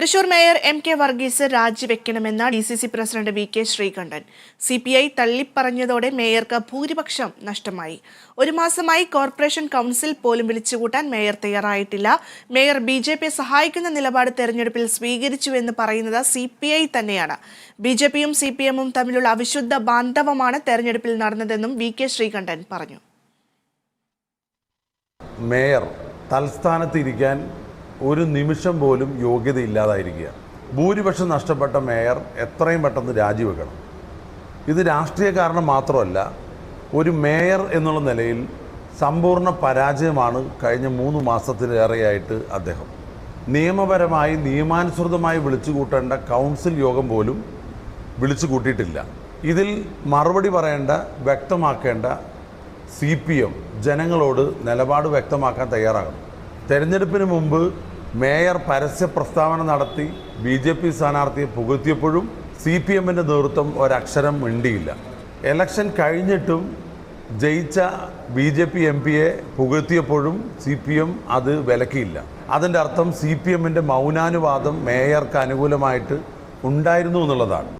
Thrissur mayor M K Varghese രാജിവെക്കണമെന്ന D C C president V K Sreekandan. C P I തള്ളിപ്പറഞ്ഞതോടെ മേയർക്ക് ഭൂരിപക്ഷം നഷ്ടമായി. ഒരു മാസമായി കോർപ്പറേഷൻ കൗൺസിൽ പോലും വിളിച്ചുകൂട്ടാൻ മേയർ തയ്യാറായിട്ടില്ല. മേയർ ബി ജെ പിയെ സഹായിക്കുന്ന നിലപാട് തെരഞ്ഞെടുപ്പിൽ സ്വീകരിച്ചുവെന്ന് പറയുന്നത് സി പി ഐ തന്നെയാണ്. ബി ജെ പിയും സി പി എമ്മും തമ്മിലുള്ള അവിശുദ്ധ ബാന്ധവമാണ് തെരഞ്ഞെടുപ്പിൽ നടന്നതെന്നും വി കെ ശ്രീകണ്ഠൻ പറഞ്ഞു. മേയർ തൽസ്ഥാനത്ത് ഇരിക്കാൻ ഒരു നിമിഷം പോലും യോഗ്യത ഇല്ലാതായിരിക്കുക ഭൂരിപക്ഷം നഷ്ടപ്പെട്ട മേയർ എത്രയും പെട്ടെന്ന് രാജിവെക്കണം. ഇത് രാഷ്ട്രീയ കാരണം മാത്രമല്ല ഒരു മേയർ എന്നുള്ള നിലയിൽ സമ്പൂർണ പരാജയമാണ് കഴിഞ്ഞ മൂന്ന് മാസത്തിലേറെയായിട്ട് അദ്ദേഹം. നിയമപരമായി നിയമാനുസൃതമായി വിളിച്ചു കൂട്ടേണ്ട കൗൺസിൽ യോഗം പോലും വിളിച്ചു കൂട്ടിയിട്ടില്ല. ഇതിൽ മറുപടി പറയേണ്ട വ്യക്തമാക്കേണ്ട സി പി എം ജനങ്ങളോട് നിലപാട് വ്യക്തമാക്കാൻ തയ്യാറാകണം. തെരഞ്ഞെടുപ്പിന് മുമ്പ് മേയർ പരസ്യ പ്രസ്താവന നടത്തി ബി ജെ പി സ്ഥാനാർത്ഥിയെ പുകഴ്ത്തിയപ്പോഴും സി പി എമ്മിന്റെ നേതൃത്വം ഒരക്ഷരം മിണ്ടിയില്ല. എലക്ഷൻ കഴിഞ്ഞിട്ടും ജയിച്ച ബി ജെ പി എം പിയെ പുകഴ്ത്തിയപ്പോഴും സി പി എം അത് വിലക്കിയില്ല. അതിന്റെ അർത്ഥം സി പി എമ്മിന്റെ മൗനാനുവാദം മേയർക്ക് അനുകൂലമായിട്ട് ഉണ്ടായിരുന്നു എന്നുള്ളതാണ്.